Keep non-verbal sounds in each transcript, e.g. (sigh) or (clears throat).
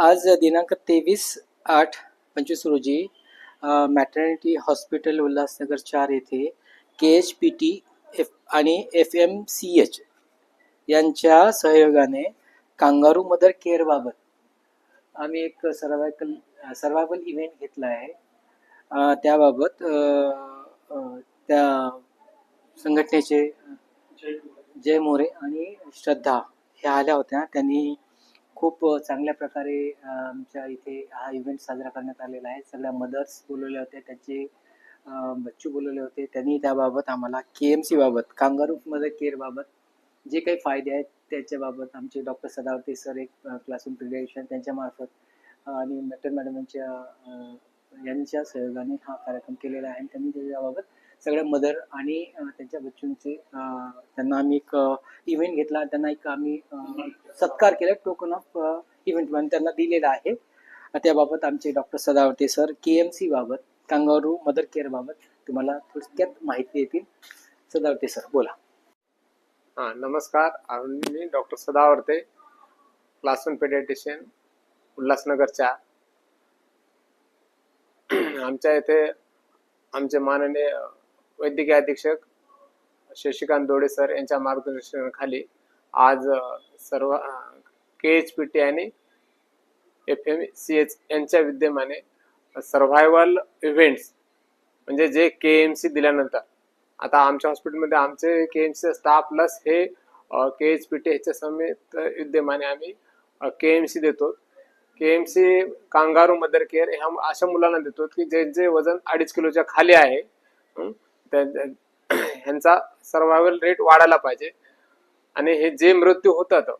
आज दिनांक तेवीस आठ पंचवीस रोजी मॅटर्निटी हॉस्पिटल उल्हासनगर चार येथे K H P T F आणि एफ एम सी एच यांच्या सहयोगाने कांगारू मदर केअरबाबत आम्ही एक सर्वायकल सर्वायवल इव्हेंट घेतला आहे. त्याबाबत त्या संघटनेचे जय मोरे आणि श्रद्धा ह्या आल्या होत्या. त्यांनी खूप चांगल्या प्रकारे आमच्या इथे हा इव्हेंट साजरा करण्यात आलेला आहे. सगळ्या मदर्स बोलवल्या होत्या त्यांचे बच्चू बोलवले होते. त्यांनी त्याबाबत आम्हाला के एम सी बाबत कांगारू मदर केअर बाबत जे काही फायदे आहेत त्याच्याबाबत आमचे डॉक्टर सदावते सर एक क्लासरूम पिडियाट्रिशियन त्यांच्यामार्फत आणि मेटर मॅडम यांच्या यांच्या सहयोगाने हा कार्यक्रम केलेला आहे आणि त्यांनी त्याच्याबाबत सगळ्या मदर आणि त्यांच्या बच्चूंचे त्यांना आम्ही एक इव्हेंट घेतला. त्यांना एक आम्ही सत्कार केला. टोकन ऑफ इव्हेंट म्हणून त्यांना दिलेला आहे. त्याबाबत आमचे doctor Sadavarte sir K M C बाबत कांगारू मदर केअर बाबत तुम्हाला थोडक्यात माहिती देतील. सदावर्ते सर बोला. हा नमस्कार. मी डॉक्टर सदावर्ते क्लासरूम पेडियाट्रिशियन उल्हासनगरच्या. आमच्या इथे आमचे माननीय वैद्यकीय अधीक्षक शशिकांत दोडे सर यांच्या मार्गदर्शनाखाली आज सर्व के एच पी टी आणि एफ एम सी एच यांच्या विद्यमाने सर्व्हायवल इव्हेंट्स म्हणजे जे के एम सी दिल्यानंतर. आता आमच्या हॉस्पिटलमध्ये आमचे K M C staff plus हे के एच पी टी ह्याच्या समेत विद्यमाने आम्ही के एम सी देतो. K M C kangaroo mother care ह्या अशा मुलांना देतो की ज्यांचे वजन अडीच किलोच्या खाली आहे ह्यांचा सर्वायवल रेट वाढायला पाहिजे. आणि हे जे मृत्यू होतात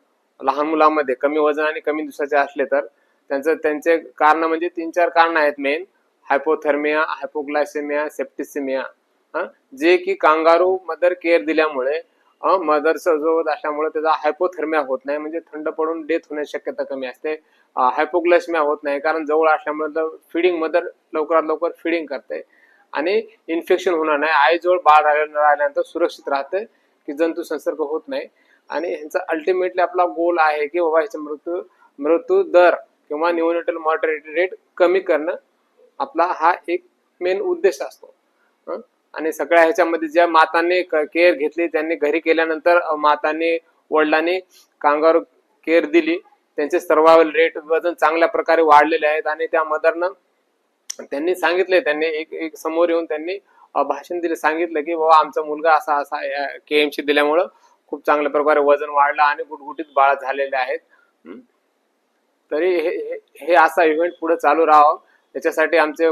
लहान मुलांमध्ये कमी वजन आणि कमी दिवसाचे असले तर त्यांचं त्यांचे कारण म्हणजे तीन चार कारण आहेत मेन हायपोथर्मिया हायपोग्लायसेमिया सेप्टिसिमिया जे की कांगारू मदर केअर दिल्यामुळे मदरचा जो असल्यामुळे त्याचा हायपोथर्मिया होत नाही म्हणजे थंड पडून डेथ होण्याची शक्यता कमी असते. हायपोग्लायसेमिया होत नाही कारण जवळ असल्यामुळे फिडिंग मदर लवकरात लवकर फिडिंग करते. आणि इन्फेक्शन होणार नाही. आईजवळ बाळ राहिल्या राहिल्यानंतर सुरक्षित राहते की जंतू संसर्ग होत नाही. आणि ह्यांचा अल्टिमेटली आपला गोल आहे की बाबा ह्याचा मृत्यू मृत्यू दर किंवा न्यूनिटल मॉर्टॅलिटी रेट कमी करणं आपला हा एक मेन उद्देश असतो. आणि सगळ्या ह्याच्यामध्ये ज्या मातांनी केअर घेतली त्यांनी घरी केल्यानंतर अं, मातांनी वडिलांनी कांगारू केअर दिली त्यांचे सर्वायवल रेट वजन चांगल्या प्रकारे वाढलेले आहेत आणि त्या मदरनं त्यांनी सांगितले त्यांनी एक एक समोर येऊन त्यांनी भाषण दिले सांगितलं की बाबा आमचा मुलगा असा असा केएमसी दिल्यामुळं खूप चांगल्या प्रकारे वजन वाढलं आणि गुटगुटीत बाळ झालेले आहेत. तरी हे हे- हे असा इव्हेंट पुढे चालू राहावं. त्याच्यासाठी आमचे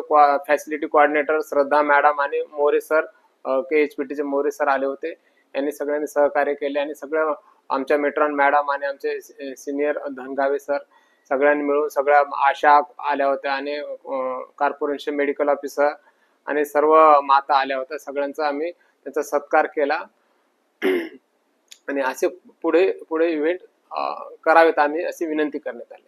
फॅसिलिटी कोऑर्डिनेटर श्रद्धा मॅडम आणि More sir K H P टीचे मोरे सर आले होते. यांनी सगळ्यांनी सहकार्य केले आणि सगळं आमच्या मेट्रॉन मॅडम आणि आमचे सिनियर धनगावे सर सगळ्यांनी मिळून सगळ्या आशा आल्या होत्या आणि कॉर्पोरेशन मेडिकल ऑफिसर आणि सर्व माता आल्या होत्या. सगळ्यांचा आम्ही त्यांचा सत्कार केला. (clears throat) आणि असे पुढे पुढे इव्हेंट करावेत आम्ही अशी विनंती करण्यात आली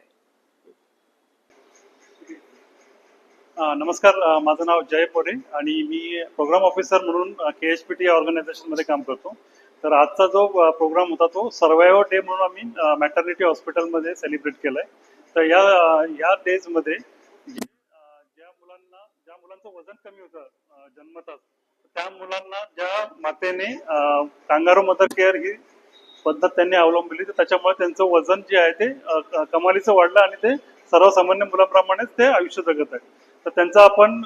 नमस्कार. माझं नाव जय पोरे आणि मी प्रोग्राम ऑफिसर म्हणून के एच पी टी ऑर्गनायझेशनमध्ये काम करतो. तर आजचा जो प्रोग्राम होता तो सर्वायव्हर डे म्हणून आम्ही मॅटर्निटी हॉस्पिटलमध्ये सेलिब्रेट केलाय. तर या या डेजमध्ये मध्ये ज्या मुलांना ज्या मुलांचं वजन कमी होतं अ, जन्मताच त्या मुलांना ज्या मातेने कांगारो मदर केअर ही पद्धत त्यांनी अवलंबली तर त्याच्यामुळे त्यांचं वजन जे आहे ते कमालीचं वाढलं आणि ते सर्वसामान्य मुलाप्रमाणेच ते आयुष्य जगत आहे तर त्यांचा आपण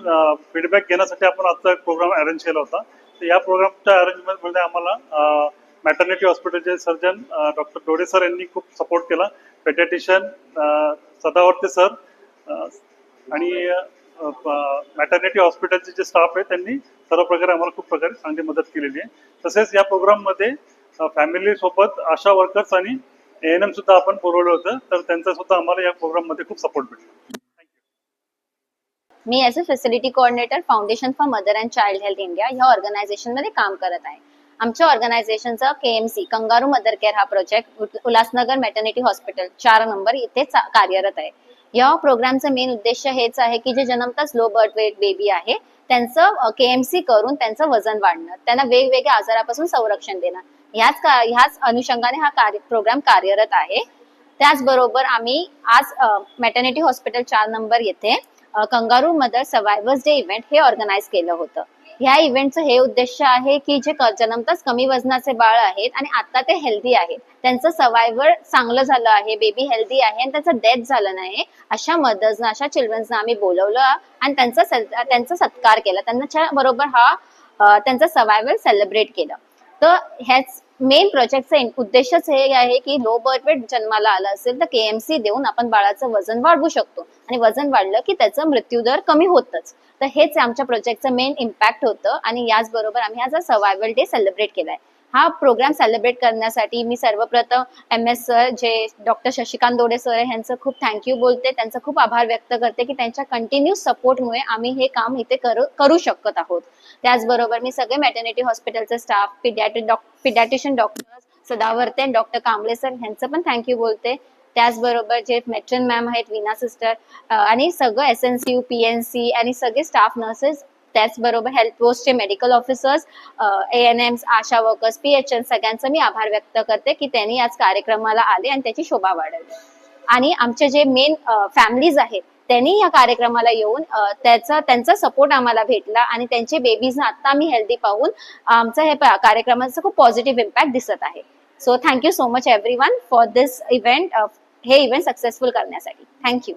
फीडबॅक घेण्यासाठी आपण आजचा एक प्रोग्राम अरेंज केला होता. तर या प्रोग्रामच्या अरेंजमेंटमध्ये आम्हाला मॅटर्निटी हॉस्पिटलचे सर्जन डॉक्टर डोडे सर यांनी खूप सपोर्ट केला. पेटॅटिशन सदावर्ते सर आणि मॅटर्निटी हॉस्पिटलचे जे स्टाफ आहे त्यांनी सर्व प्रकारे आम्हाला खूप प्रकारे चांगली मदत केलेली आहे. तसेच या प्रोग्राममध्ये फॅमिली सोबत आशा वर्कर्स आणि एन एम सुद्धा आपण पुरवलं होतं तर त्यांचा सुद्धा आम्हाला या प्रोग्राममध्ये खूप सपोर्ट भेटला. मी as a facility coordinator foundation for mother and child health India ह्या ऑर्गनायझेशनमध्ये काम करत आहे. आमच्या ऑर्गनायझेशनचा K M C kangaroo mother care हा प्रोजेक्ट उल्हासनगर मॅटर्निटी हॉस्पिटल चार नंबर इथे कार्यरत आहे. या प्रोग्रामचं मेन उद्देश हेच आहे की जे जन्मताच लो बर्थ वेट बेबी आहे त्यांचं के एम सी करून त्यांचं वजन वाढणं त्यांना वेगवेगळ्या आजारापासून संरक्षण देणं. ह्याच का ह्याच अनुषंगाने हा कार्य प्रोग्राम कार्यरत आहे. त्याचबरोबर आम्ही आज मॅटर्निटी हॉस्पिटल चार नंबर येथे kangaroo mother survivors day event हे ऑर्गनाईज केलं होतं. ह्या इव्हेंटचं हे उद्देश आहे की जे क- जन्मताच कमी वजनाचे बाळ आहेत आणि आता ते हेल्दी आहेत. त्यांचं सर्वायव्हर चांगलं झालं आहे बेबी हेल्दी आहे आणि त्यांचं डेथ झालं नाही. अशा मदर्सना अशा चिल्ड्रन्सना आम्ही बोलवलं आणि त्यांचा त्यांचा सत्कार केला. त्यांच्या बरोबर हा त्यांचा त्यांचं सर्वायव्हल सेलिब्रेट केलं. तर ह्याच मेन प्रोजेक्टचा उद्देशच हे आहे की लो बर्थ वेट जन्माला आला असेल तर केएमसी देऊन आपण बाळाचं वजन वाढवू शकतो. आणि वजन वाढलं की त्याचा मृत्यूदर कमी होतच. तर हेच आमच्या प्रोजेक्टचं मेन इम्पॅक्ट होतं आणि याचबरोबर आम्ही आज सर्वायवल डे सेलिब्रेट केलाय. हा प्रोग्राम सेलिब्रेट करण्यासाठी मी सर्वप्रथम M S sir J doctor Shashikant Dode sir आहे यांचं खूप थँक्यू बोलते. त्यांचा खूप आभार व्यक्त करते की त्यांच्या कंटिन्यू सपोर्टमुळे आम्ही हे काम इथे करू करू शकत आहोत. त्याचबरोबर मी सगळे मॅटर्निटी हॉस्पिटलचे staff paediatric doc paediatrician doctor Sadavarte doctor Kamble sir यांचं पण थँक्यू बोलते. त्याचबरोबर जे मेट्रन मॅम आहेत विना सिस्टर आणि सगळं S N C U P N C आणि सगळे स्टाफ नर्सेस त्याचबरोबर health पोस्टचे medical officers A N Ms Asha workers P H N सगळ्यांचं मी आभार व्यक्त करते की त्यांनी आज कार्यक्रमाला आले आणि त्याची शोभा वाढवली. आणि आमचे जे मेन फॅमिलीज आहेत त्यांनी या कार्यक्रमाला येऊन त्याचा त्यांचा सपोर्ट आम्हाला भेटला आणि त्यांचे बेबीज आता आम्ही हेल्दी पाहून आमचं हे कार्यक्रमाचं खूप पॉझिटिव्ह इम्पॅक्ट दिसत आहे. So thank you so much everyone for this event हे इव्हेंट सक्सेसफुल करण्यासाठी. Thank you